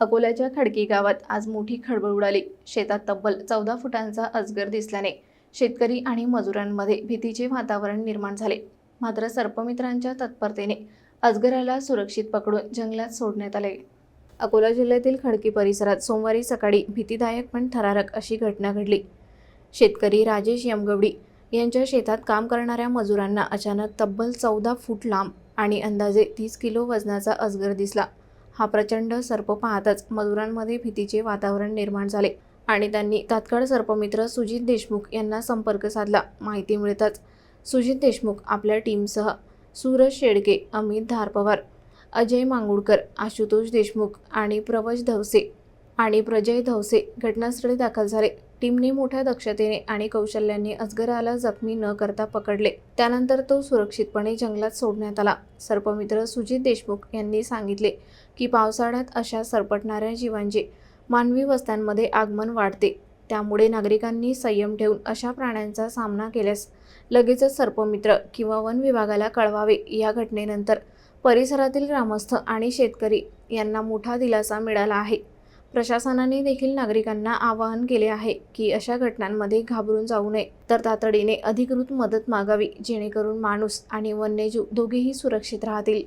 अकोल्याच्या खडकी गावात आज मोठी खळबळ उडाली. शेतात तब्बल चौदा फुटांचा अजगर दिसल्याने शेतकरी आणि मजुरांमध्ये भीतीचे वातावरण निर्माण झाले. मात्र सर्पमित्रांच्या तत्परतेने अजगराला सुरक्षित पकडून जंगलात सोडण्यात आले. अकोला जिल्ह्यातील खडकी परिसरात सोमवारी सकाळी भीतीदायक पण थरारक अशी घटना घडली. शेतकरी राजेश यमगवडी यांच्या शेतात काम करणाऱ्या मजुरांना अचानक तब्बल चौदा फूट लांब आणि अंदाजे तीस किलो वजनाचा अजगर दिसला. हा प्रचंड सर्प पाहताच मजुरांमध्ये भीतीचे वातावरण निर्माण झाले आणि त्यांनी तात्काळ सर्पमित्र सुजित देशमुख यांना संपर्क साधला. माहिती मिळताच सुजित देशमुख आपल्या टीमसह सूरज शेडके अमित धारपवार अजय मांगुडकर आशुतोष देशमुख आणि प्रवज धवसे आणि प्रजय धवसे घटनास्थळी दाखल झाले. टीमने मोठ्या दक्षतेने आणि कौशल्याने अजगराला जखमी न करता पकडले. त्यानंतर तो सुरक्षितपणे जंगलात सोडण्यात आला. सर्पमित्र सुजित देशमुख यांनी सांगितले की पावसाळ्यात अशा सरपटणाऱ्या जीवांचे मानवी वस्त्यांमध्ये आगमन वाढते. त्यामुळे नागरिकांनी संयम ठेवून अशा प्राण्यांचा सामना केल्यास लगेचच सर्पमित्र किंवा वन विभागाला कळवावे. या घटनेनंतर परिसरातील ग्रामस्थ आणि शेतकरी यांना मोठा दिलासा मिळाला आहे. प्रशासनाने देखील नागरिकांना आवाहन केले आहे की अशा घटनांमध्ये घाबरून जाऊ नये. तर तातडीने अधिकृत मदत मागावी जेणेकरून माणूस आणि वन्यजीव दोघेही सुरक्षित राहतील.